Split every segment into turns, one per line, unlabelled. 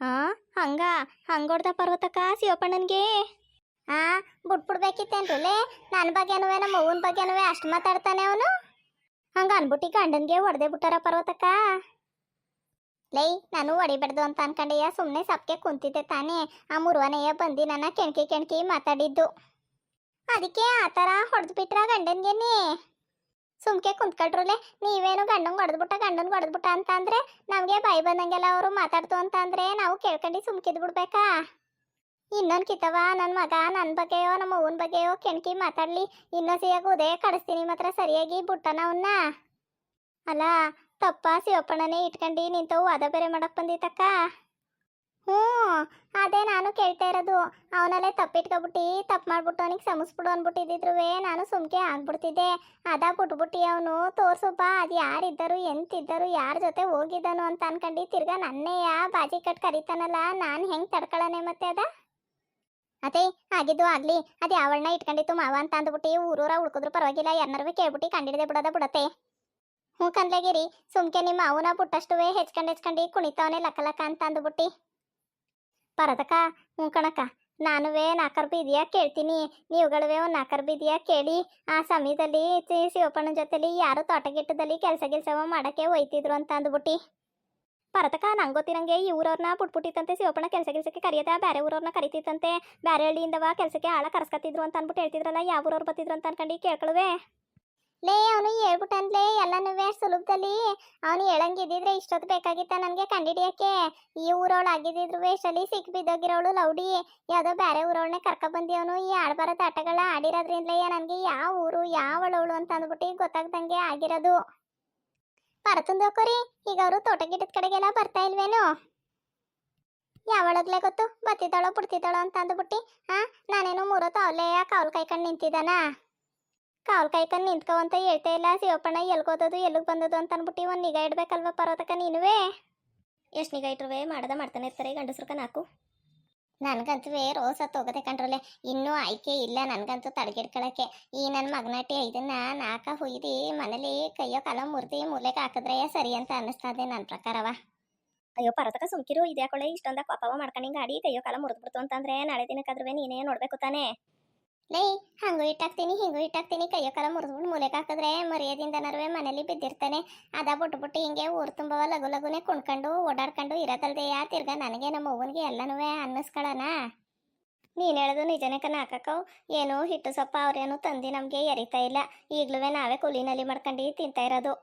ಹಾ ಹಂಗ, ಹಂಗೊಡ್ದ ಪರ್ವತಕ್ಕ ಶಿವಪ್ಪಣ್ಣನ್ಗೆ ಆ ಬಿಟ್ಬಿಡ್ಬೇಕಿತ್ತೇನ್ರಲ್ಲೇ ನನ್ನ ಬಗ್ಗೆನೂ ನಮ್ಮ ಅವ್ವನ ಬಗ್ಗೆನೂ ಅಷ್ಟು ಮಾತಾಡ್ತಾನೆ ಅವನು? ಹಂಗ ಅನ್ಬಿಟ್ಟಿ ಗಂಡನ್ಗೆ ಹೊಡೆದೇ ಬಿಟ್ಟಾರ ಪರ್ವತಕ್ಕ? ಲೈ, ನಾನು ಹೊಡಿಬಾರ್ದು ಅಂತ ಅನ್ಕೊಂಡೆಯ ಸುಮ್ಮನೆ ಸಪ್ಗೆ ಕುಂತಿದ್ದೆ ತಾನೇ. ಆ ಮುರುವನೆಯ ಬಂದು ನನ್ನ ಕೆಣಕಿ ಕೆಣಕಿ ಮಾತಾಡಿದ್ದು. ಅದಕ್ಕೆ ಆ ಥರ ಹೊಡೆದು ಬಿಟ್ರ ಗಂಡನ್ಗೆನೆ? ಸುಮ್ಕೆ ಕುಂತ್ಕೊಳ್ರಲೆ ನೀವೇನು ಗಂಡನ್ ಹೊಡೆದ್ಬಿಟ್ಟ ಗಂಡನ್ ಹೊಡೆದ್ಬಿಟ್ಟ ಅಂತ ಅಂದ್ರೆ ನಮಗೆ ಬಾಯಿ ಬಂದಂಗೆಲ್ಲ ಅವರು ಮಾತಾಡ್ತು ಅಂತ ಅಂದ್ರೆ ನಾವು ಕೇಳ್ಕೊಂಡು ಸುಮ್ಕಿದ್ ಬಿಡ್ಬೇಕಾ? ಇನ್ನೊಂದು ಕಿತ್ತವ ನನ್ನ ಮಗ ನನ್ನ ಬಗ್ಗೆಯೋ, ನಮ್ಮ ಅವ್ವನ ಬಗ್ಗೆಯೋ ಕೆಣಕಿ ಮಾತಾಡ್ಲಿ ಇನ್ನೊಸಿಯಾಗ ಉದಯ ಕಡಿಸ್ತೀನಿ ಮಾತ್ರ ಸರಿಯಾಗಿ ಬಿಟ್ಟನ ಅವನ್ನ ಅಲ್ಲ ತಪ್ಪ ಶಿವಪ್ಪಣ್ಣನೇ ಇಟ್ಕೊಂಡು ನಿಂತು ವಾದ ಬೇರೆ ಮಾಡಕ್ ಬಂದಿತ್ತಕ್ಕ? ಹ್ಞೂ, ಅದೇ ನಾನು ಕೇಳ್ತಾ ಇರೋದು. ಅವನಲ್ಲೇ ತಪ್ಪಿಟ್ಕೊಬಿಟ್ಟು, ತಪ್ಪು ಮಾಡ್ಬಿಟ್ಟು ಅವನಿಗೆ ಸಮಸ್ಬಿಡು ಅಂದ್ಬಿಟ್ಟಿದ್ರು ನಾನು ಸುಮ್ಕೆ ಆಗ್ಬಿಡ್ತಿದ್ದೆ. ಅದ ಬಿಟ್ಬಿಟ್ಟು ಅವನು, ತೋರ್ಸುಪ್ಪ, ಅದು ಯಾರಿದ್ದರು, ಎಂತಿದ್ದರು, ಯಾರ ಜೊತೆ ಹೋಗಿದ್ದನು ಅಂತ ಅನ್ಕೊಂಡು ತಿರ್ಗಾ ನನ್ನೆಯ ಬಾಜಿ ಕಟ್ ಕರಿತಾನಲ್ಲ, ನಾನು ಹೆಂಗೆ ತಡ್ಕೊಳ್ಳೋಣ ಮತ್ತೆ ಅದ? ಅದೇ, ಆಗಿದ್ದು ಆಗ್ಲಿ, ಅದು ಯಾವಣ್ಣ ಇಟ್ಕೊಂಡಿತ್ತು ಮಾವ ಅಂತ ಅಂದ್ಬಿಟ್ಟು ಊರೂರ ಹುಡ್ಕಿದ್ರು ಪರವಾಗಿಲ್ಲ ಯಾರನ್ನಾರು ಕೇಳ್ಬಿಟ್ಟು ಕಂಡಿಡ್ದೆ ಬಿಡೋದ ಬಿಡತ್ತೆ. ಹ್ಞೂ ಕಂದ್ಲಗಿರಿ ಸುಮ್ಕೆ ನಿಮ್ಮ ಅವನ ಬಿಟ್ಟಷ್ಟುವೆ ಹೆಚ್ಕೊಂಡು ಹೆಚ್ಕೊಂಡು ಕುಣಿತಾವನೆ ಲಕ್ಕ ಲಕ್ಕ ಅಂತ ಅಂದ್ಬಿಟ್ಟು. ಪರದಕ್ಕ, ಹ್ಞೂ ಕಣಕ್ಕ. ನಾನುವೇ ನಾಲ್ಕರು ಬೀದಿಯ ಕೇಳ್ತೀನಿ. ನೀವುಗಳವೇ ಒಂದು ನಾಲ್ಕರು ಬೀದಿಯ ಕೇಳಿ. ಆ ಸಮಯದಲ್ಲಿ ಶಿವಪ್ಪನ ಜೊತೆಲಿ ಯಾರು ತೋಟಗಿಟ್ಟದಲ್ಲಿ ಕೆಲಸ ಗಿಲ್ಸವ ಮಾಡಕ್ಕೆ ಒಯ್ತಿದ್ರು ಅಂತ ಅಂದ್ಬಿಟ್ಟು. ಪರತಕ ನಂಗೆ ಗೊತ್ತಿರಂಗೆ ಈ ಊರವ್ರನ್ನ ಪುಟ್ಪುಟ್ಟಿತ್ತಂತೆ ಶಿವಪ್ಪನ ಕೆಲಸ ಕೆಲಸಕ್ಕೆ ಕರೆಯದ ಬೇರೆ ಊರವ್ರನ್ನ ಕರಿತಿತ್ತಂತೆ. ಬೇರೆ ಹಳ್ಳಿಯಿಂದವ ಕೆಲಸಕ್ಕೆ ಆಳ ಕರ್ಸ್ಕತ್ತಿದ್ರು ಅಂತ ಅಂದ್ಬಿಟ್ಟು ಹೇಳ್ತಿದ್ರಲ್ಲ, ಯಾವ ಊರವ್ರು ಬರ್ತಿದ್ರು ಅಂತ ಅನ್ಕೊಂಡು ಕೇಳ್ಕೊಳುವೆ. ಲೇ, ಅವನು ಹೇಳ್ಬಿಟ್ಟನ್ಲೇ ಎಲ್ಲನೂ ಸುಲಭದಲ್ಲಿ. ಅವನು ಹೇಳಂಗಿದ್ದಿದ್ರೆ ಇಷ್ಟೊತ್ತು ಬೇಕಾಗಿತ್ತ ನನಗೆ ಕಂಡಿಡಿಯಕ್ಕೆ. ಈ ಊರವಳು ಆಗಿದ್ದಿದ್ರು ಇಷ್ಟಲ್ಲಿ ಸಿಕ್ಕಿ ಬಿದ್ದೋಗಿರೋಳು ಲೌಡಿ. ಯಾವುದೋ ಬೇರೆ ಊರವಳನ್ನೇ ಕರ್ಕೊಬಂದಿ ಅವನು ಈ ಆಡ್ಬಾರದ ಆಟಗಳ ಆಡಿರೋದ್ರಿಂದಲೇ ನನಗೆ ಯಾವ ಊರು ಯಾವಳವಳು ಅಂತ ಅಂದ್ಬಿಟ್ಟು ಗೊತ್ತಾಗ್ದಂಗೆ ಆಗಿರೋದು. ಪರತುಂದೋಕೋರಿ ಈಗ ಅವರು ತೋಟ ಕಡೆಗೆಲ್ಲ ಬರ್ತಾ ಇಲ್ವೇನು? ಯಾವಳಗ್ಲೇ ಗೊತ್ತು? ಬತ್ತಿದ್ದಾಳೋ ಬಿಡ್ತಿದ್ದಾಳೋ ಅಂತ ಅಂದ್ಬಿಟ್ಟು ಹಾ ನಾನೇನು ಮೂರತ್ತು ಅವಲೇ ಕಾವಲು ಕಾಯ್ಕೊಂಡು ನಿಂತಿದ್ದಾನ? ಕಾವಲು ಕಾಯ್ಕೊಂಡು ನಿಂತ್ಕೊ ಅಂತ ಹೇಳ್ತಾ ಇಲ್ಲ. ಶಿವಪ್ಪಣ್ಣ ಎಲ್ಗೋದದು, ಎಲ್ಲಿಗೆ ಬಂದದು ಅಂತ ಅಂದ್ಬಿಟ್ಟು ಒಂದು ನಿಗಾ ಇಡ್ಬೇಕಲ್ವ ಪರ್ವತಕ ನೀನುವೇ? ಎಷ್ಟು ನಿಗಾ ಇಟ್ರುವೆ? ಮಾಡದ ಮಾಡ್ತಾನೆ ಇರ್ತಾರೆ ಗಂಡಸ್ರಕ ನಾಕು ನನಗಂತೂ ರೋಸ ಹೋಗದೆ ಕಣ್ರಲೆ ಇನ್ನೂ ಆಯ್ಕೆ ಇಲ್ಲ ನನಗಂತೂ ತಡೆಗಿಡ್ಕೊಳಕ್ಕೆ. ಈ ನನ್ನ ಮಗನಾಟಿ ಇದನ್ನ ನಾಕ ಹುಯ್ದು ಮನೇಲಿ ಕೈಯೋ ಕಾಲ ಮುರಿದು ಮೂಲೆಗೆ ಹಾಕಿದ್ರೆ ಸರಿ ಅಂತ ಅನ್ನಿಸ್ತದೆ ನನ್ನ ಪ್ರಕಾರವ. ಅಯ್ಯೋ ಪರತಕ ಸುಮ್ಕಿರು ಇದ್ಯಾಕೊಳ್ಳೆ ಇಷ್ಟೊಂದ ಪಾಪವ ಮಾಡ್ಕೊಂಡು ಗಾಡಿ ಕೈಯೋ ಕಾಲ ಮುರಿದ್ಬಿಡ್ತು ಅಂತಂದ್ರೆ ನಾಳೆ ದಿನಕ್ಕಾದ್ರೂ ನೀನೇ ನೋಡ್ಬೇಕು ತಾನೇ? ಲೇ, ಹಂಗೂ ಇಟ್ಟಾಕ್ತೀನಿ, ಹಿಂಗೂ ಇಟ್ಟಾಕ್ತೀನಿ, ಕೈಯೋ ಕಾಲ ಮುರಿದ್ಬಿಟ್ಟು ಮೂಲೆಗೆ ಹಾಕಿದ್ರೆ ಮರ್ಯಾದಿಂದ ನರುವೆ ಮನೇಲಿ ಬಿದ್ದಿರ್ತಾನೆ. ಅದ ಬಿಟ್ಬಿಟ್ಟು ಹಿಂಗೆ ಊರು ತುಂಬವ ಲಗು ಲಗುನೆ ಕುಣ್ಕೊಂಡು, ಓಡಾಡ್ಕೊಂಡು ಯಾ ತಿರ್ಗ ನನಗೆ ನಮ್ಮ ಅವ್ವನಿಗೆ ಎಲ್ಲನೂ ಅನ್ನಿಸ್ಕೊಳ್ಳೋಣ ನೀನು ಹೇಳೋದು ನಿಜನೇ ಹಾಕಕ್ಕವು ಏನು ಹಿಟ್ಟು ಸೊಪ್ಪ ಅವ್ರೇನು ತಂದು ನಮಗೆ ಎರಿತಾ ಇಲ್ಲ. ಈಗಲೂ ನಾವೇ ಕೂಲಿನಲ್ಲಿ ಮಾಡ್ಕೊಂಡು ತಿಂತಾ ಇರೋದು.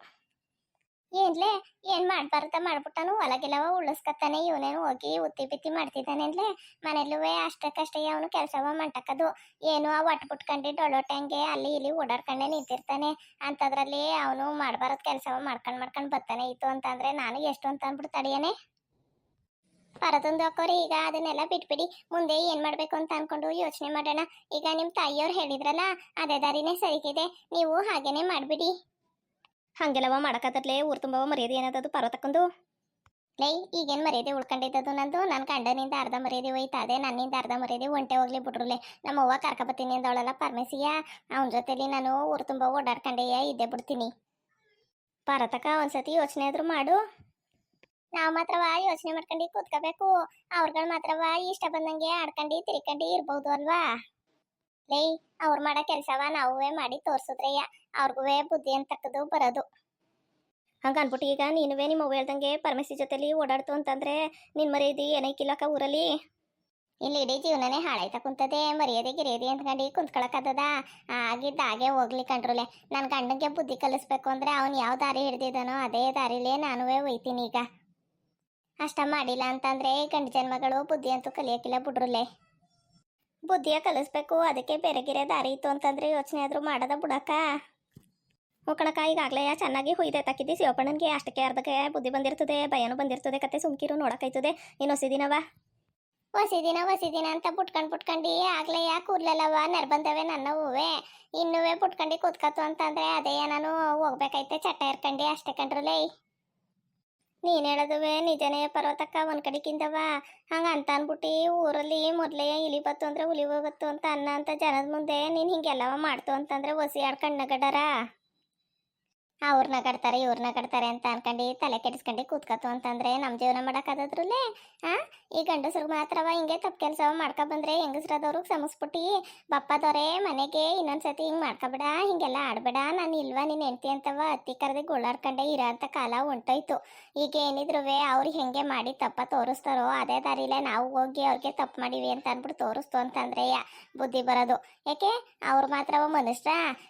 ಏನ್ಲೇ, ಏನ್ ಮಾಡ್ಬಾರ್ದ ಮಾಡ್ಬಿಟ್ಟನು, ಒಳಗೆಲ್ಲವ ಉಳಿಸ್ಕತ್ತಾನೆ ಇವನೇನು ಹೋಗಿ ಉತ್ತಿ ಬಿತ್ತಿ ಮಾಡ್ತಿದ್ದಾನೇನ್ಲೇ ಮನೆಯಲ್ಲೂ ಅಷ್ಟಕ್ಕಷ್ಟೇ ಅವನು ಕೆಲಸವ ಮಂಟಕದು. ಏನು ಆ ಒಟ್ಟು ಬಿಟ್ಕೊಂಡು ಅಲ್ಲಿ ಇಲ್ಲಿ ಓಡಾಡ್ಕೊಂಡೆ ನಿಂತಿರ್ತಾನೆ. ಅಂತದ್ರಲ್ಲಿ ಅವನು ಮಾಡಬಾರದು ಕೆಲಸವ ಮಾಡ್ಕೊಂಡು ಮಾಡ್ಕೊಂಡು ಬರ್ತಾನೆ ಇತ್ತು ಅಂತಂದ್ರೆ ನಾನು ಎಷ್ಟು ಅಂತ ಅಂದ್ಬಿಟ್ಟು ತಡಿಯನೆ. ಪರದೊಂದು ಹಾಕೋರಿ, ಈಗ ಅದನ್ನೆಲ್ಲ ಬಿಟ್ಬಿಡಿ. ಮುಂದೆ ಏನ್ ಮಾಡ್ಬೇಕು ಅಂತ ಅನ್ಕೊಂಡು ಯೋಚನೆ ಮಾಡೋಣ. ಈಗ ನಿಮ್ ತಾಯಿಯವ್ರು ಹೇಳಿದ್ರಲ್ಲ, ಅದೇ ದಾರಿನೇ ಸರಿಗಿದೆ. ನೀವು ಹಾಗೇನೆ ಮಾಡ್ಬಿಡಿ. ಹಂಗೆಲ್ಲವ ಮಾಡಕತ್ತರ್ಲೆ ಊರು ತುಂಬವ ಮರ್ಯಾದೆ ಏನದದು ಪರ್ವತಕ್ಕೊಂದು? ಲೈ, ಈಗೇನು ಮರ್ಯಾದೆ ಉಳ್ಕೊಂಡಿದ್ದದು ನಂದು? ನನ್ನ ಗಂಡನಿಂದ ಅರ್ಧ ಮರ್ಯಾದೆ ಹೋಯ್ತು, ಅದೇ ನನ್ನಿಂದ ಅರ್ಧ ಮರ್ಯಾದೆ ಒಂಟೆ ಹೋಗ್ಲಿ ಬಿಟ್ರುಲೆ. ನಮ್ಮ ಅವ್ವ ಕರ್ಕೊಬತ್ತೀನಿ ಅಂದವಳಲ್ಲ ಪರ್ಮೇಸಿಯ ಅವನ ಜೊತೆಲಿ ನಾನು ಊರು ತುಂಬ ಓಡಾಡ್ಕೊಂಡೆಯ ಇದ್ದೇ ಬಿಡ್ತೀನಿ. ಪರತಕ ಒಂದ್ಸತಿ ಯೋಚನೆ ಆದ್ರು ಮಾಡು. ನಾವು ಮಾತ್ರವ ಯೋಚನೆ ಮಾಡ್ಕೊಂಡು ಕೂತ್ಕೋಬೇಕು. ಅವ್ರುಗಳು ಮಾತ್ರವ ಇಷ್ಟ ಬಂದಂಗೆ ಆಡ್ಕೊಂಡು ತಿರ್ಕೊಂಡು ಇರ್ಬೋದು ಅಲ್ವಾ? ಲೈ, ಅವ್ರು ಮಾಡೋ ಕೆಲಸವ ನಾವೇ ಮಾಡಿ ತೋರ್ಸಿದ್ರಯ್ಯ ಅವ್ರಿಗೂ ಬುದ್ಧಿ ಅಂತಕ್ಕದು ಬರೋದು. ಹಂಗೆ ಅನ್ಬಿಟ್ಟು ಈಗ ನೀನುವೇ ನಿಮ್ಮ ಹೇಳ್ದಂಗೆ ಪರಮೇಶಿ ಜೊತೆಲಿ ಓಡಾಡ್ತು ಅಂತಂದ್ರೆ ನಿನ್ ಮರ್ಯಾದಿ ಏನೈಕಿಲ್ಲಕ್ಕ ಊರಲ್ಲಿ? ಇಲ್ಲಿ ಇಡೀ ಜೀವನನೇ ಹಾಳಾಯ್ತಾ ಕುಂತದೆ, ಮರ್ಯಾದೆ ಗಿರಿಯದಿ ಅಂದ್ಕೊಂಡು ಕುಂತ್ಕೊಳಕತ್ತದ ಆಗಿದ್ದ ಹಾಗೆ ಹೋಗ್ಲಿ ಕಂಡ್ರಲೆ. ನನ್ನ ಗಂಡಂಗೆ ಬುದ್ಧಿ ಕಲಿಸ್ಬೇಕು ಅಂದ್ರೆ ಅವ್ನು ಯಾವ ದಾರಿ ಹಿಡ್ದಿದ್ದಾನೋ ಅದೇ ದಾರಿಲೇ ನಾನುವೇ ಒಯ್ತೀನಿ ಈಗ. ಅಷ್ಟ ಮಾಡಿಲ್ಲ ಅಂತಂದ್ರೆ ಗಂಡ ಜನ್ಮಗಳು ಬುದ್ಧಿ ಅಂತೂ ಕಲಿಯಕ್ಕಿಲ್ಲ ಬಿಡ್ರುಲೆ. ಬುದ್ಧಿಯ ಕಲಿಸ್ಬೇಕು, ಅದಕ್ಕೆ ಬೇರೆ ಗಿರೆ ದಾರಿ ಇತ್ತು ಅಂತಂದ್ರೆ ಯೋಚನೆ ಆದ್ರೂ ಮಾಡದ ಬುಡಕ. ಮುಕ್ಕಣಕ ಈಗಾಗಲೇ ಚೆನ್ನಾಗಿ ಹುಯ್ದೆ ತಕ್ಕಿದ್ದಿ ಶಿವಪ್ಪಣ್ಣನಿಗೆ. ಅಷ್ಟಕ್ಕೆ ಅರ್ಧಕ್ಕೆ ಬುದ್ಧಿ ಬಂದಿರ್ತದೆ, ಭಯನೂ ಬಂದಿರ್ತದೆ, ಕತೆ ಸುಮ್ಕಿರು ನೋಡಕೈತದೆ. ಇನ್ನು ಹೊಸಿ ದಿನವ ಹೊಸಿದಿನ ಹೊಸಿ ದಿನ ಅಂತ ಬುಟ್ಕೊಂಡು ಬುಟ್ಕೊಂಡು ಆಗ್ಲೇ ಯಾ ಕೂರ್ಲಲ್ಲವ ನೆರ್ಬಂದವೆ ನನ್ನ ಹೂವೆ. ಇನ್ನುವೇ ಬುಟ್ಕೊಂಡು ಕೂತ್ಕತ್ತು ಅಂತಂದ್ರೆ ಅದೇ ನಾನು ಹೋಗ್ಬೇಕೈತೆ ಚಟ್ಟ ಇರ್ಕಂಡಿ ಅಷ್ಟೇ ಕಂಡ್ರಲೇ. ನೀನ್ ಹೇಳೋದುವೆ ನಿಜನೇ ಪರ್ವತಕ್ಕ, ಒಂದ್ ಕಡೆಗಿಂದವ ಹಂಗ ಅಂತ ಅನ್ಬಿಟ್ಟು ಊರಲ್ಲಿ ಮೊದಲೇ ಇಲಿ ಬತ್ತು ಅಂದ್ರೆ ಹುಲಿ ಹೋಗತ್ತು ಅಂತ ಅನ್ನ ಅಂತ ಜನದ ಮುಂದೆ ನೀನ್ ಹಿಂಗೆಲ್ಲವ ಮಾಡ್ತು ಅಂತಂದ್ರೆ ಒಸಿ ಆಡ್ಕೊಂಡ್ ನಗಡರ ಅವ್ರನ್ನ ಕಟ್ತಾರೆ ಇವ್ರನ್ನ ಕಟ್ತಾರೆ ಅಂತ ಅನ್ಕೊಂಡು ತಲೆ ಕೆಡಿಸ್ಕೊಂಡು ಕೂತ್ಕತ್ತು ಅಂತಂದ್ರೆ ನಮ್ಮ ಜೀವನ ಮಾಡೋಕ್ಕಾದ್ರಲ್ಲೇ ಆ? ಈ ಗಂಡಸ್ರಿಗೆ ಮಾತ್ರವ ಹಿಂಗೆ ತಪ್ಪು ಕೆಲಸ ಮಾಡ್ಕೊ ಬಂದ್ರೆ ಹೆಂಗಸ್ರದವ್ರಿಗೆ ಸಮಸ್ಬಿಟ್ಟು ಬಪ್ಪದವ್ರೆ ಮನೆಗೆ ಇನ್ನೊಂದ್ಸತಿ ಹಿಂಗೆ ಮಾಡ್ಕೊಬೇಡ, ಹಿಂಗೆಲ್ಲ ಆಡಬೇಡ, ನಾನು ಇಲ್ವಾ ನೀನು ಹೆಂಡ್ತಿ ಅಂತವ ಅತ್ತಿ ಕರೆದಿ ಗುಳ್ಳಾಡ್ಕೊಂಡೆ ಇರೋ ಅಂತ ಕಾಲ ಹೊಂಟೋಯ್ತು. ಈಗ ಏನಿದ್ರು ಅವ್ರಿಗೆ ಹೆಂಗೆ ಮಾಡಿ ತಪ್ಪ ತೋರಿಸ್ತಾರೋ ಅದೇ ದಾರಿಲೇ ನಾವು ಹೋಗಿ ಅವ್ರಿಗೆ ತಪ್ಪು ಮಾಡಿವಿ ಅಂತ ಅಂದ್ಬಿಟ್ಟು ತೋರಿಸ್ತು ಅಂತಂದ್ರೆ ಬುದ್ಧಿ ಬರೋದು. ಯಾಕೆ? ಅವ್ರು ಮಾತ್ರವ ಮನುಷ್ಯ,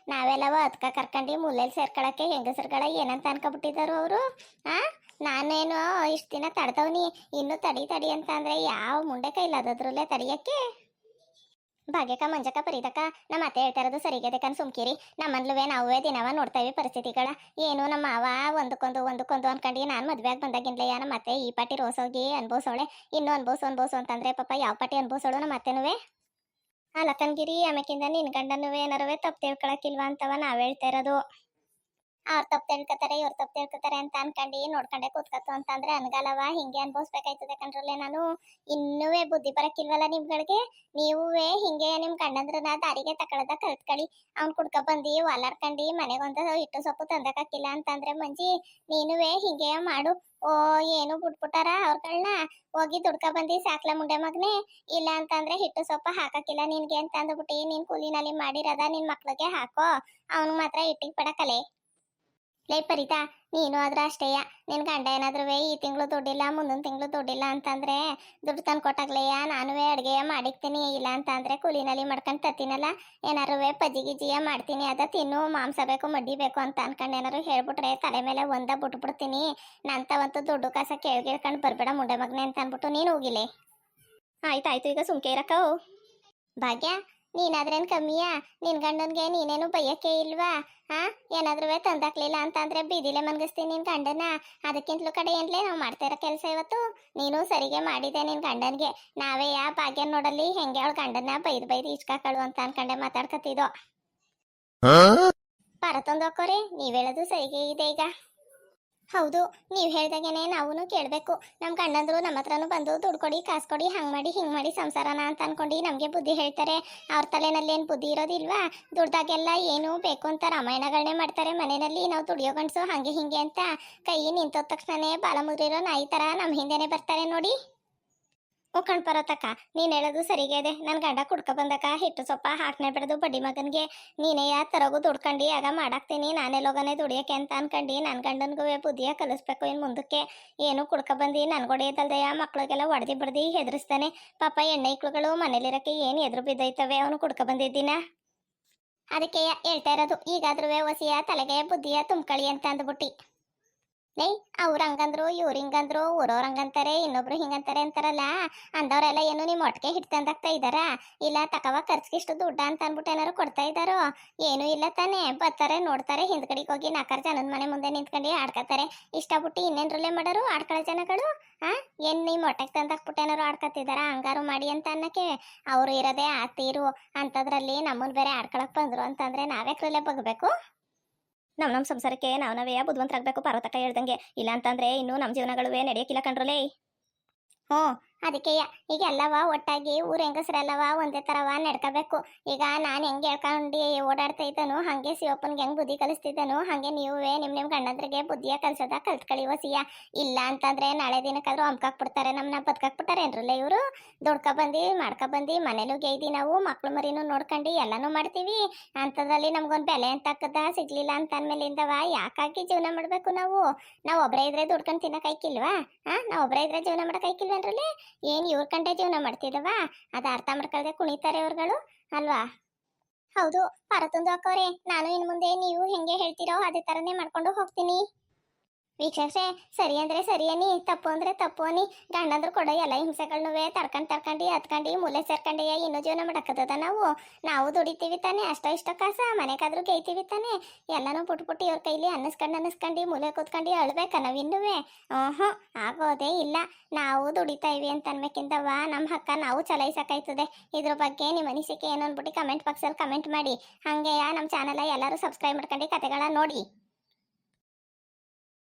ನಾವೆಲ್ಲವ ಅದ್ಕ ಕರ್ಕೊಂಡು ಮೂಲೆಯಲ್ಲಿ ಸೇರ್ಕೊಳಕ್ಕೆ ಹೆಂಗಸರುಗಳ ಏನಂತ ಅನ್ಕೊಬಿಟ್ಟಿದ್ದಾರು ಅವರು? ಆ? ನಾನೇನು ಇಷ್ಟು ದಿನ ತಡ್ದವ್ನಿ ಇನ್ನು ತಡಿ ತಡಿ ಅಂತ ಅಂದ್ರೆ ಯಾವ ಮುಂಡೆ ಕೈಲಾದದ್ರಲ್ಲೇ ತಡಿಯಕ್ಕೆ? ಭಾಗ್ಯಕ ಮಂಜಕ ಪರಿದಕ ನಮ್ಮ ಅತ್ತೆ ಹೇಳ್ತಾ ಇರೋದು ಸರಿಗಿದೆ ಕಣ್ ಸುಮ್ಕಿರಿ. ನಮ್ಮನ್ಲುವೆ ನಾವೇ ದಿನವ ನೋಡ್ತೇವೆ ಪರಿಸ್ಥಿತಿಗಳ. ಏನು ನಮ್ಮ ಮಾವ ಒಂದಕ್ಕೊಂದು ಒಂದಕ್ಕೊಂದು ಅನ್ಕೊಂಡು ನಾನು ಮದ್ವೆಗೆ ಬಂದಾಗಿಂದಲೇ ನಮ್ಮ ಅತ್ತೆ ಈ ಪಾಟಿ ರೋಸೋಗಿ ಅನ್ಭವಿಸೋಳೆ. ಇನ್ನು ಅನ್ಭವಿಸು ಅನ್ಭವಿಸು ಅಂತಂದ್ರೆ ಪಾಪ ಯಾವ ಪಾಟಿ ಅನ್ಭವಿಸೋಳು ನಮ್ಮ ಅತ್ತೆನುವೆ? ಆ ಲಕ್ಕನ್ಗಿರಿ ಆಮೇಕಿಂದ ನಿನ್ ಗಂಡನುವೆ ಏನಾರವೇ ತಪ್ಪು ತಿಳ್ಕೊಳಕಿಲ್ವಾ ಅಂತವ ನಾವ್ ಹೇಳ್ತಾ ಇರೋದು ಅವ್ರು ತಪ್ಪು ತಿಳ್ಕೊತಾರೆ, ಇವ್ರು ತಪ್ಪು ತಿಳ್ಕೊತಾರೆ ಅಂತ ಅನ್ಕೊಂಡು ನೋಡ್ಕೊಂಡೆ ಕೂತ್ಕತ್ತು ಅಂತಂದ್ರೆ ಅನ್ಗಲವ, ಹಿಂಗೆ ಅನ್ಭವಿಸ್ಬೇಕಾಯ್ತದೆ ಕಣ್ರಲ್ಲೇ ನಾನು. ಇನ್ನೂವೇ ಬುದ್ಧಿ ಬರಕ್ಕಿಲ್ವಲ್ಲ ನಿಮ್ಗಳಿಗೆ? ನೀವೇ ಹಿಂಗೆ ನಿಮ್ ಗಂಡಂದ್ರನ್ನ ದಾರಿಗೆ ತಕೊಳದ ಕಲ್ತ್ಕೊಳ್ಳಿ. ಅವ್ನ್ ಕುಡ್ಕ ಬಂದು ಒಲಾಡ್ಕೊಂಡು ಮನೆಗೊಂದ ಇಟ್ಟು ಸೊಪ್ಪು ತಂದಕ್ಕಾಕಿಲ್ಲ ಅಂತಂದ್ರೆ ಮಂಜಿ, ನೀನುವೇ ಹಿಂಗೆ ಮಾಡು. ಓ, ಏನು ಬಿಟ್ಬಿಟ್ಟಾರ ಅವ್ರಗಳನ್ನ ಹೋಗಿ ದುಡ್ಕ ಬಂದು ಸಾಕ್ಲ ಮುಂಡೆ ಮಗನೆ. ಇಲ್ಲ ಅಂತಂದ್ರೆ ಹಿಟ್ಟು ಸೊಪ್ಪು ಹಾಕಕ್ಕಿಲ್ಲ ನಿನ್ಗೆ ಅಂತ ಅಂದ್ಬಿಟ್ಟು ನೀನ್ ಕೂಲಿನಲ್ಲಿ ಮಾಡಿರದ ನಿನ್ ಮಕ್ಳಿಗೆ ಹಾಕೋ. ಅವ್ನ್ ಮಾತ್ರ ಇಟ್ಟಿಗೆ ಪಡಕಲೆ. ಲೇ ಪರಿತಾ, ನೀನು ಆದ್ರೆ ಅಷ್ಟೇಯ ನಿನ್ ಗಂಡ ಏನಾದ್ರೂ ಈ ತಿಂಗಳು ದುಡ್ಡಿಲ್ಲ, ಮುಂದಿನ ತಿಂಗಳು ದುಡ್ಡಿಲ್ಲ ಅಂತಂದ್ರೆ ದುಡ್ಡು ತಂದು ಕೊಟ್ಟಾಗ್ಲೆಯ ನಾನುವೇ ಅಡುಗೆ ಮಾಡಿಕ್ತೀನಿ, ಇಲ್ಲ ಅಂತಂದ್ರೆ ಕೂಲಿನಲ್ಲಿ ಮಾಡ್ಕೊಂಡು ತತ್ತೀನಲ್ಲ. ಏನಾರುವೆ ಪಜ್ಜಿ ಮಾಡ್ತೀನಿ, ಅದ ತಿನ್ನು, ಮಾಂಸ ಬೇಕು, ಮಡ್ಡಿ ಬೇಕು ಅಂತ ಅನ್ಕೊಂಡು ಏನಾರು ಹೇಳ್ಬಿಟ್ರೆ ತಲೆ ಮೇಲೆ ಒಂದ ಬಿಟ್ಬಿಡ್ತೀನಿ. ನಂತವಂತೂ ದುಡ್ಡು ಕಾಸ ಕೇಳ್ಗಿಳ್ಕೊಂಡು ಬರ್ಬೇಡ ಮುಂಡೆ ಮಗನೆ ಅಂತ ಅನ್ಬಿಟ್ಟು ನೀನು ಹೋಗಿಲೆ. ಆಯ್ತಾಯ್ತು, ಈಗ ಸುಮ್ಕೆ ಇರಕ್ಕವು ಭಾಗ್ಯ ನೀನಾದ್ರೇನ್ ಕಮ್ಮಿಯಾ? ನಿನ್ ಗಂಡನ್ಗೆ ನೀನೇನು ಬಯ್ಯಕ್ಕೆ ಇಲ್ವಾ? ಹಾ ಏನಾದ್ರೂ ತಂದಾಕ್ಲಿಲ್ಲ ಅಂತಂದ್ರೆ ಬೀದಿಲೆ ಮನ್ಗಿಸ್ತೀನಿ ನಿನ್ ಗಂಡನ ಅದಕ್ಕಿಂತಲೂ ಕಡೆ ಏನ್ಲೇ ನಾವು ಮಾಡ್ತಾ ಇರೋ ಕೆಲಸ ಇವತ್ತು? ನೀನು ಸರಿಗೆ ಮಾಡಿದೆ ನಿನ್ ಗಂಡನ್ಗೆ. ನಾವೇ ಯಾ ಭಾಗ್ಯ ನೋಡಲಿ ಹೆಂಗೆ ಅವಳ ಗಂಡನ ಬೈದ್ ಬೈದ್ ಈಚ್ಕಾಕಳು ಅಂತ ಅನ್ಕಂಡೆ ಮಾತಾಡ್ಕತ್ತಿದ್ದೋ. ಪರತೊಂದೋಕೋರಿ ನೀವ್ ಹೇಳೋದು ಸರಿಗೆ ಇದೆ ಈಗ. ಹೌದು, ನೀವು ಹೇಳ್ದಾಗೇನೆ ನಾವೂ ಕೇಳಬೇಕು. ನಮ್ಮ ಗಂಡಂದ್ರು ನಮ್ಮ ಹತ್ರನೂ ಬಂದು ದುಡ್ಡು ಕೊಡಿ, ಕಾಸು ಕೊಡಿ, ಹಂಗೆ ಮಾಡಿ, ಹಿಂಗೆ ಮಾಡಿ ಸಂಸಾರನ ಅಂತ ಅನ್ಕೊಂಡು ನಮಗೆ ಬುದ್ಧಿ ಹೇಳ್ತಾರೆ. ಅವ್ರ ತಲೆನಲ್ಲಿ ಏನು ಬುದ್ಧಿ ಇರೋದಿಲ್ವಾ? ದುಡ್ದಾಗೆಲ್ಲ ಏನು ಬೇಕು ಅಂತ ರಾಮಾಯಣಗಳನ್ನೇ ಮಾಡ್ತಾರೆ. ಮನೆಯಲ್ಲಿ ನಾವು ದುಡಿಯೋ ಗಂಡಸು ಹಾಗೆ ಹಿಂಗೆ ಅಂತ ಕೈ ನಿಂತೋದ ತಕ್ಷಣನೇ ಬಾಲ ಮುದ್ರಿರೋ ನಾಯಿ ಥರ ನಮ್ಮ ಹಿಂದೆನೇ ಬರ್ತಾರೆ ನೋಡಿ. ಉಕ್ಕಣ್ ಬರತಕ್ಕ ನೀನು ಹೇಳೋದು ಸರಿಗೆ ಇದೆ. ನನ್ನ ಗಂಡ ಕುಡ್ಕ ಬಂದಕ ಹಿಟ್ಟು ಸೊಪ್ಪ ಹಾಕ್ನೆ ಬಿಡದು ಬಡ್ಡಿ ಮಗನ್ಗೆ. ನೀನೇ ಯಾ ತರಗು ದುಡ್ಕಂಡಿ, ಆಗ ಮಾಡಾಕ್ತೀನಿ. ನಾನೇ ಲೋಗನೆ ದುಡಿಯಕ್ಕೆ ಅಂತ ಅನ್ಕಂಡು. ನನ್ನ ಗಂಡನ್ಗೂ ಬುದ್ಧಿಯ ಕಲಿಸ್ಬೇಕು ಇನ್ನು ಮುಂದಕ್ಕೆ. ಏನು ಕುಡ್ಕ ಬಂದು? ನನ್ಗೊಡೆಯದಲ್ದೆಯ ಮಕ್ಳಿಗೆಲ್ಲ ಒಡ್ದಿ ಬಡ್ದಿ ಹೆದರ್ಸ್ತಾನೆ. ಪಾಪ ಎಣ್ಣೆ ಇಕ್ಳುಗಳು ಮನೇಲಿರಕ್ಕೆ ಏನು ಎದುರು ಬಿದ್ದೈತವೆ? ಅವನು ಕುಡ್ಕ ಬಂದಿದ್ದೀನ? ಅದಕ್ಕೆ ಹೇಳ್ತಾ ಇರೋದು ಈಗಾದ್ರೂ ಹೊಸಿಯ ತಲೆಗೆ ಬುದ್ಧಿಯ ತುಂಬ್ಕಳಿ ಅಂತ ಅಂದ್ಬಿಟ್ಟು. ಲೇ ಅವ್ರು ಹಂಗಂದ್ರು ಇವ್ರು ಹಿಂಗಂದ್ರು ಊರವ್ರು ಹಂಗಂತಾರೆ ಇನ್ನೊಬ್ರು ಹಿಂಗಂತಾರೆ ಅಂತಾರಲ್ಲ, ಅಂದವ್ರೆಲ್ಲ ಏನು ನಿಮ್ಮ ಒಟ್ಟಿಗೆ ಹಿಡ್ತಂದಾಗ್ತಾ ತಂದಾಗ್ತಾ ಇದ್ದಾರ? ಇಲ್ಲ, ತಕವ ಖರ್ಚಿಗಿಷ್ಟು ದುಡ್ಡ ಅಂತ ಅಂದ್ಬಿಟ್ಟು ಏನಾರು ಕೊಡ್ತಾ ಇದ್ದಾರೋ? ಏನು ಇಲ್ಲ ತಾನೇ, ಬರ್ತಾರೆ, ನೋಡ್ತಾರೆ, ಹಿಂದ್ಗಡೆಗೆ ಹೋಗಿ ನಾಲ್ಕಾರು ಜನದ ಮನೆ ಮುಂದೆ ನಿಂತ್ಕೊಂಡು ಆಡ್ಕತಾರೆ ಬಿಟ್ಟು ಇನ್ನೇನ್ರಲ್ಲೇ ಮಾಡೋರು ಆಡ್ಕೊಳ್ಳೋ ಜನಗಳು? ಆ? ಏನ್ ನಿಮ್ಮ ಹೊಟ್ಟೆಗೆ ತಂದಾಕ್ಬಿಟ್ಟು ಏನಾರು ಆಡ್ಕತ್ತಿದಾರ ಹಂಗಾರು ಮಾಡಿ ಅಂತ ಅನ್ನಕ್ಕೆ ಅವ್ರು ಇರೋದೇ ಆ ತೀರು. ಅಂಥದ್ರಲ್ಲಿ ನಮ್ಮನ್ ಬೇರೆ ಆಡ್ಕೊಳಕ್ ಬಂದ್ರು ಅಂತಂದ್ರೆ ನಾವ್ಯಾಕ್ರಲ್ಲೇ ಬಗ್ಬೇಕು? ನಮ್ ನಮ್ ಸಂಸಾರಕ್ಕೆ ನಾವ್ ನಾವೇ ಬುದ್ಧಿವಂತರಾಗಬೇಕು ಪಾರ್ವತಕ್ಕ ಹೇಳ್ದಂಗೆ. ಇಲ್ಲ ಅಂತಂದ್ರೆ ಇನ್ನು ನಮ್ಮ ಜೀವನಗಳುವೆ ನಡೆಯಕ್ಕಿಲ್ಲ ಕಣ್ರಲೇ. ಹ್ಞೂ ಅದಕ್ಕೆ ಈಗ ಎಲ್ಲವ ಒಟ್ಟಾಗಿ ಊರ ಹೆಂಗಸರೆಲ್ಲವ ಒಂದೇ ಥರವ ನಡ್ಕೋಬೇಕು. ಈಗ ನಾನು ಹೆಂಗೆ ಹೇಳ್ಕೊಂಡು ಓಡಾಡ್ತಾ ಇದ್ದನು ಹಾಗೆ ಶಿವಪ್ಪನ್ಗೆ ಹೆಂಗೆ ಬುದ್ಧಿ ಕಲಿಸ್ತಿದ್ದನು, ಹಾಗೆ ನೀವೇ ನಿಮ್ಮ ನಿಮ್ಮ ಗಂಡಂದ್ರಿಗೆ ಬುದ್ಧಿಯ ಕಲಿಸೋದ ಕಲ್ತ್ಕೊಳ್ಳಿ ವಸಿಯ ಇಲ್ಲ ಅಂತಂದ್ರೆ ನಾಳೆ ದಿನಕ್ಕಾದ್ರೂ ಅಂಬ್ಕಾಕ್ಬಿಡ್ತಾರೆ ನಮ್ಮನ್ನ ಬದುಕಾಕ್ಬಿಡ್ತಾರೆ ಏನ್ರಲ್ಲ ಇವರು? ದುಡ್ಕೊಬಂದು ಮಾಡ್ಕೊಬಂದು ಮಾಡ್ಕೊ ಬಂದಿ, ಮನೇಲೂ ಗೈದಿ ನಾವು, ಮಕ್ಳು ಮರಿನೂ ನೋಡ್ಕೊಂಡು ಎಲ್ಲನೂ ಮಾಡ್ತೀವಿ. ಅಂಥದ್ರಲ್ಲಿ ನಮ್ಗೊಂದು ಬೆಲೆ ಅಂತ ಹಾಕದ ಸಿಗ್ಲಿಲ್ಲ ಅಂತ ಅಂದಮೇಲಿಂದವ ಯಾಕಾಗಿ ಜೀವನ ಮಾಡಬೇಕು ನಾವು? ನಾವು ಒಬ್ಬರೇ ಇದ್ರೆ ದುಡ್ಕೊಂಡು ತಿನ್ನಕೈಕಿಲ್ವಾ ಹಾಂ ನಾವು ಒಬ್ಬರೇ ಇದ್ರೆ ಜೀವನ ಮಾಡಕೈಕಿಲ್ವೇನ್ರಲ್ಲಿ ಏನ್ ಇವ್ರ ಕಂಡೆ ಜೀವನ ಮಾಡ್ತಿದ್ದವ ಅದ ಅರ್ಥ ಮಾಡ್ಕೊಳ್ದೆ ಕುಣಿತಾರೆ ಇವ್ರುಗಳು, ಅಲ್ವಾ? ಹೌದು ಪರತೊಂದು ಅಕ್ಕವ್ರೆ, ನಾನು ಇನ್ ಮುಂದೆ ನೀವು ಹೆಂಗೆ ಹೇಳ್ತೀರೋ ಅದೇ ತರನೇ ಮಾಡ್ಕೊಂಡು ಹೋಗ್ತೀನಿ. ವೀಕ್ಷಕ್ರೆ ಸರಿ ಅಂದ್ರೆ ಸರಿ ತಪ್ಪು ಅಂದ್ರೆ ತಪ್ಪು ಅನ್ನಿ, ಗಂಡಂದ್ರು ಕೊಡ, ಎಲ್ಲ ಹಿಂಸೆಗಳನ್ನು ತರ್ಕೊಂಡ್ ತರ್ಕೊಂಡು, ಹತ್ಕೊಂಡು, ಮೂಲೆ ಸೇರ್ಕೊಂಡು ಇನ್ನೂ ಜೀವನ ಮಾಡಕ್ಕದ ನಾವು. ನಾವು ದುಡಿತೀವಿ ತಾನೆ, ಅಷ್ಟೋ ಇಷ್ಟೋ ಕಾಸ, ಮನೆಗಾದ್ರೂ ಗೈತೀವಿ ತಾನೆ. ಎಲ್ಲನೂ ಬಿಟ್ಬಿಟ್ಟು ಇವ್ರ ಕೈಲಿ ಅನ್ನಿಸ್ಕೊಂಡು ಅನ್ನಿಸ್ಕೊಂಡು, ಮೂಲೆ ಕೂತ್ಕೊಂಡು ಅಳ್ಬೇಕ ನಾವಿನ್ನುವೆ ಹ್ಞೂ ಆಗೋದೇ ಇಲ್ಲ. ನಾವು ದುಡಿತಾ ಇವಿ ಅಂತ ಅನ್ಬೇಕಿಂತವ ನಮ್ಮ ಹಕ್ಕ ನಾವು ಚಲಾಯಿಸಕ್ಕಾಯ್ತದೆ ಇದ್ರ ಬಗ್ಗೆ ನಿಮ್ಮ ಅನಿಸಿಕೆ ಏನು ಅಂದ್ಬಿಟ್ಟು ಕಮೆಂಟ್ ಬಾಕ್ಸಲ್ಲಿ ಕಮೆಂಟ್ ಮಾಡಿ. ಹಂಗೆಯಾ ನಮ್ಮ ಚಾನಲ್ ಎಲ್ಲರೂ ಸಬ್ಸ್ಕ್ರೈಬ್ ಮಾಡ್ಕೊಂಡು ಕತೆಗಳ ನೋಡಿ.